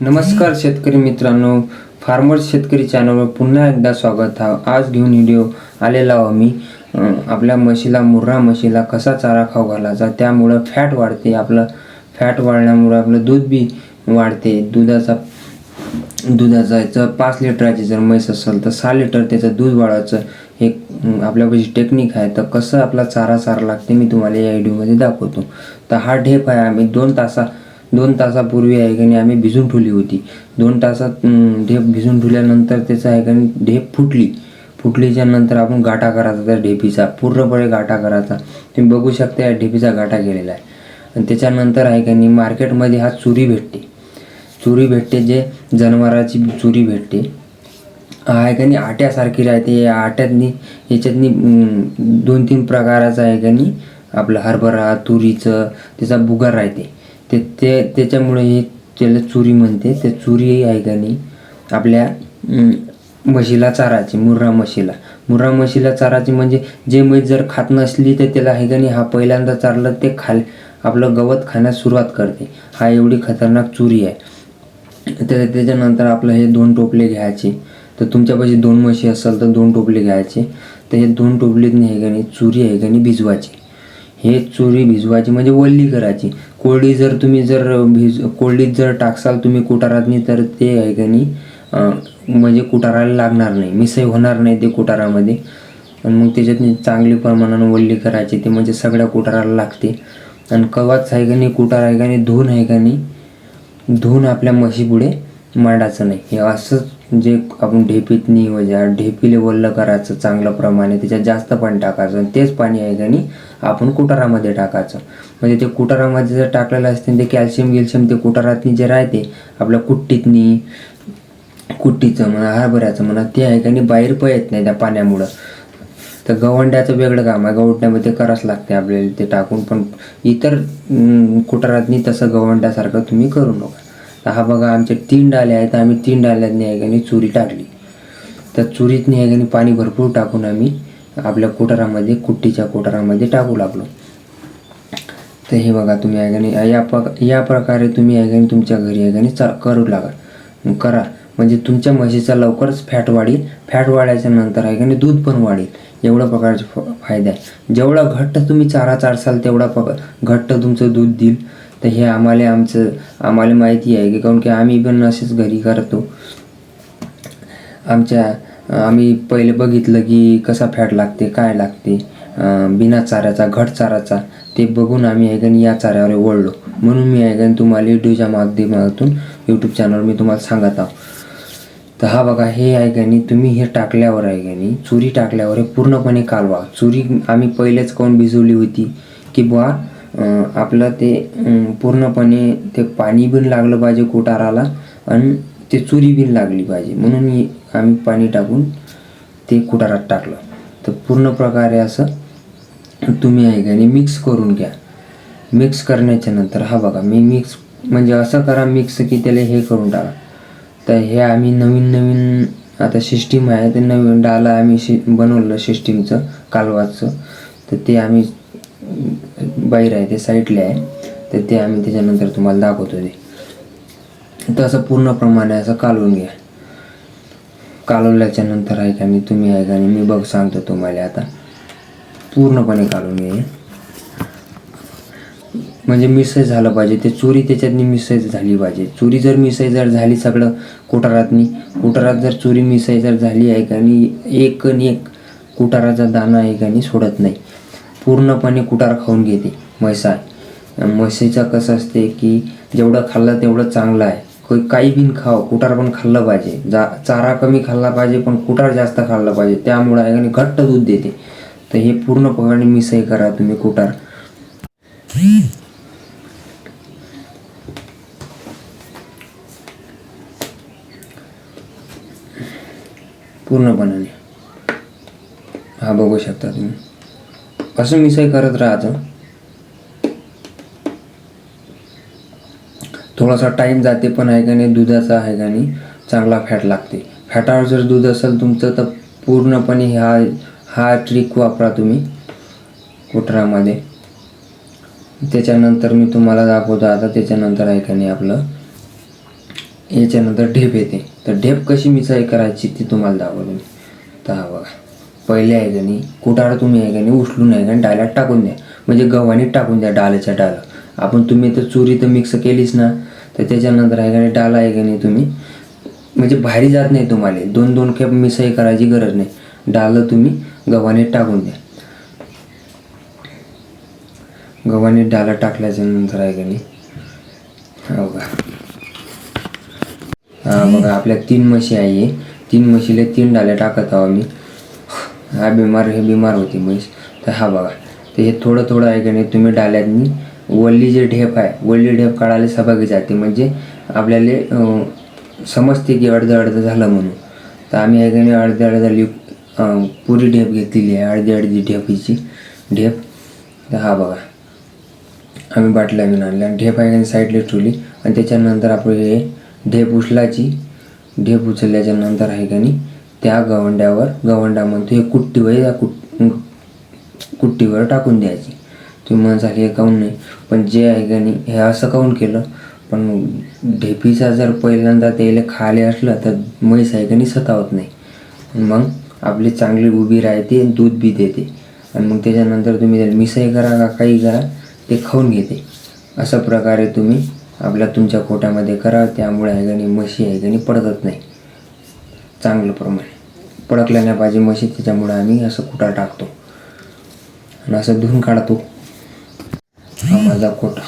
नमस्कार शेतकरी मित्रांनो फार्मर शेतकरी चॅनलवर पुन्हा एकदा स्वागत आहे आज घेऊन व्हिडिओ आलेला आहो मी. आपल्या म्हशीला मुर्रा म्हशीला कसा चारा खाऊ घालायचा त्यामुळं फॅट वाढते. आपलं फॅट वाढल्यामुळं आपलं दूध बी वाढते. दुधाचा दुधाचा याचं पाच लिटराची जर म्हैस असेल तर सहा लिटर त्याचं दूध वाढवायचं. हे आपल्यापाशी टेक्निक आहे. तर कसं आपला चारा चारा लागते मी तुम्हाला या व्हिडिओमध्ये दाखवतो. तर हा ढेप आहे. आम्ही दोन तासा दोन तासापूर्वी आहे की नाही आम्ही भिजून ठेवली होती. दोन तासात ढेप भिजून ठेवल्यानंतर त्याचं आहे का नाही ढेप फुटली. फुटलीच्या नंतर आपण गाठा करायचा त्या ढेपीचा पूर्णपणे गाठा करायचा. तुम्ही बघू शकता या ढेपीचा गाठा केलेला आहे. आणि त्याच्यानंतर आहे का नाही मार्केटमध्ये हा चुरी भेटते. चुरी भेटते जे जनावराची चुरी भेटते. आहे का नाही आट्यासारखी राहते. या आट्यातनी याच्यातनी दोन तीन प्रकाराचं आहे का नाही आपलं हरभरा तुरीचं त्याचा बुगार राहते. ते ते त्याच्यामुळे हे त्याला चुरी म्हणते. ते चुरी आहे का नाही? आपल्या म्हशीला चाराची मुर्रा म्हशीला. मुर्रा म्हशीला चाराची म्हणजे जे म्हैस जर खात नसली तर त्याला आहे का नाही? हा पहिल्यांदा चारलं ते खाल आपलं गवत खाण्यास सुरुवात करते. हा एवढी खतरनाक चुरी आहे. तर त्याच्यानंतर आपलं हे दोन टोपले घ्यायचे. तर तुमच्यापाशी दोन म्हशी असेल तर दोन टोपले घ्यायचे. तर हे दोन टोपलीत नाही का नाही? चुरी आहे का नाही? भिजवायची. हे चुरी भिजवायची म्हणजे वल्ली करायची. कोळी जर तुम्ही जर भिज कोळीत जर टाकसाल तुम्ही कुटारातनी तर ते आहे का नाही म्हणजे कुटाराला लागणार नाही. मिसळ होणार नाही ते कुटारामध्ये. आणि मग त्याच्यात चांगली प्रमाणानं वल्ली करायची ते म्हणजे सगळ्या कुटाराला लागते. आणि कवाच आहे का नाही कुटार आहे का नाही धुवून आहे का नाही धुवून आपल्या म्हशीपुढे मांडायचं नाही. हे असंच जे आपण ढेपीतनी वजा ढेपीले वल्ल करायचं चांगल्या प्रमाणे त्याच्यात जास्त पाणी टाकायचं आणि तेच पाणी आहे का नाही आपण कुटारामध्ये टाकायचं. म्हणजे ते कुटारामध्ये जर टाकलेलं असते ते कॅल्शियम गिल्शियम ते कुटारातनी जे राहते आपल्या कुट्टीतनी कुट्टीचं म्हणा हरभऱ्याचं म्हणा ते आहे का नाही बाहेर येत नाही त्या पाण्यामुळं. तर गवंड्याचं वेगळं काम आहे. गवंड्यामध्ये करावंच लागते आपल्याला ते टाकून पण इतर कुटारातनी तसं गवंड्यासारखं तुम्ही करू नका. तर हा बघा आमच्या तीन डाले आहेत. आम्ही तीन डाल्यातनी आहे चुरी टाकली. तर चुरीत आहे पाणी भरपूर टाकून आम्ही आपल्या कुटारामध्ये कुट्टीच्या कोठारामध्ये टाकू लागलो. तर हे बघा तुम्ही आहे या प या प्रकारे तुम्ही आहे तुमच्या घरी आहे चा करू लागा. करा. म्हणजे तुमच्या म्हशीचा लवकरच फॅट वाढेल. फॅट वाढायच्या नंतर ऐकाने दूध पण वाढेल. एवढा प्रकारचे फ फायदा आहे जेवढा घट्ट तुम्ही चारा चारसाल तेवढा प घट्ट तुमचं दूध देईल. तर हे आम्हाला आमचं आम्हाला माहिती आहे की काऊन की आम्ही पण असेच घरी करतो. आमच्या आम्ही पहिले बघितलं की कसा फॅट लागते काय लागते बिना चाऱ्याचा घट चाराचा ते बघून आम्ही ऐकन या चाऱ्यावर वळलो. म्हणून मी ऐकन तुम्हाला व्हिडिओच्या माध्यमातून यूट्यूब चॅनलवर मी तुम्हाला सांगत आहो. तर हा बघा हे आहे का नाही तुम्ही हे टाकल्यावर आहे का नाही चुरी टाकल्यावर हे पूर्णपणे कालवा. चुरी आम्ही पहिलेच कोण भिजवली होती? की बुवा आपलं ते पूर्णपणे ते पाणी बिन लागलं पाहिजे कोटाराला आणि ते चुरी बिन लागली पाहिजे. म्हणून आम्ही पाणी टाकून ते कुटारात टाकलं. तर पूर्ण प्रकारे असं तुम्ही आहे का मिक्स करून घ्या. मिक्स करण्याच्या नंतर हा बघा मी मिक्स म्हणजे असं करा मिक्स की त्याला हे करून टाका. तर हे आम्ही नवीन नवीन आता सिस्टीम आहे ते नवीन डाला आम्ही शि बनवलं सिस्टीमचं कालवाचं. तर ते आम्ही बाहेर आहे ते साईडले आहे. तर ते आम्ही त्याच्यानंतर तुम्हाला दाखवतो ते. तर असं पूर्ण प्रमाणे असं कालवून घ्या. कालवल्याच्या नंतर आहे का मी तुम्ही आहे का मी बघ सांगतो तुम्हाला आता. पूर्णपणे कालवून घे म्हणजे मिसळ झालं पाहिजे ते चोरी त्याच्यातनी मिसळ झाली पाहिजे. चोरी जर मिसळ जर झाली सगळं कुटारातनी कुटारात जर चोरी मिसळ जर झाली आहे का आणि एक आणि एक कुटाराचा दाणा आहे का आणि सोडत नाही. पूर्णपणे कुटार खाऊन घेते. म्हैसा. म्हशीचं कसं असते की जेवढं खाल्लं तेवढं चांगलं आहे. कोई काही बिन खाव कुटार पण खाल्लं पाहिजे. जा चारा कमी खाल्ला पाहिजे पण कुटार जास्त खाल्लं पाहिजे. त्यामुळं आहे घट्ट दूध देते. तर हे पूर्णपणे मिसळ करा तुम्ही कुटार. पूर्णपणाने हा बघू शकता तुम्ही. असं मिसळ करत राहायचं थोडासा टाईम जाते पण आहे का नाही दुधाचा आहे का नाही चांगला फॅट लागते. फॅटावर जर दूध असेल तुमचं तर पूर्णपणे हा हा ट्रिक वापरा तुम्ही कुठरामध्ये. त्याच्यानंतर मी तुम्हाला दाखवतो आता त्याच्यानंतर आहे का नाही आपलं याच्यानंतर ढेप येते. तर ढेप कशी मिसाई करायची ती तुम्हाला दाखवतो मी. तर हा बघा. पहिले आहे का नाही कुठार तुम्ही आहे का नाही उचलून आहे का नाही डाल्यात टाकून द्या. म्हणजे गव्हाणीत टाकून द्या डालाच्या डाला आपण तुम्ही तर चुरी तर मिक्स केलीच ना. तर त्याच्यानंतर आहे का नाही डाला आहे का नाही तुम्ही. म्हणजे भारी जात नाही तुम्हाला. दोन दोन खेप मिसळी करायची गरज नाही. डालं तुम्ही गव्हाणीत टाकून द्या. गव्हाने डाला टाकल्याच्या नंतर आहे का नाही. हो हा बघा बघा आपल्या तीन म्हशी आहे. तीन म्हशीला तीन डाल्या टाकत आहो मी हा बिमार हे बिमार होती म्हैस. तर हा बघा. तर हे थोडं थोडं आहे की नाही तुम्ही डाल्यातनी वल्ली जे ढेप आहे वल्ली ढेप काढायला सहभागी जाते. म्हणजे आपल्याला समजते की अर्धं अर्धं झालं म्हणून. तर आम्ही आहे की नाही अर्धे अर्धा लिप पुरी ढेप घेतलेली आहे. अर्धी अर्धी ढेपीची ढेप. तर हा बघा. आम्ही बाटल्या घेऊन आणल्या. ढेप आहे का साईडला ठेवली. आणि त्याच्यानंतर आपण हे ढेप उचलायची. ढेप उचलल्याच्या नंतर आहे का नाही त्या गवंड्यावर गवंडामध्ये हे कुट्टीवर या कुट कुट्टीवर टाकून द्यायची. तुम्ही म्हणसा हे काऊन नाही? पण जे आहे का नाही हे असं काऊन केलं? पण ढेपीचा जर पहिल्यांदा त्याला खाले असलं तर म्हैस आहे का नाही सतावत नाही. मग आपली चांगली उभी राहते दूध बी देते. आणि मग त्याच्यानंतर तुम्ही त्याला मिसई करा का काही करा ते खाऊन घेते. अशा प्रकारे तुम्ही आपल्या तुमच्या खोट्यामध्ये करा त्यामुळे आहे का नाही म्हशी आहे का नाही पडतच नाही. चांगलं प्रमाणे. पडकल्या नाही पाहिजे म्हशी त्याच्यामुळे आम्ही असं कुटा टाकतो. आणि असं धुवून काढतो. हा माझा कोटा.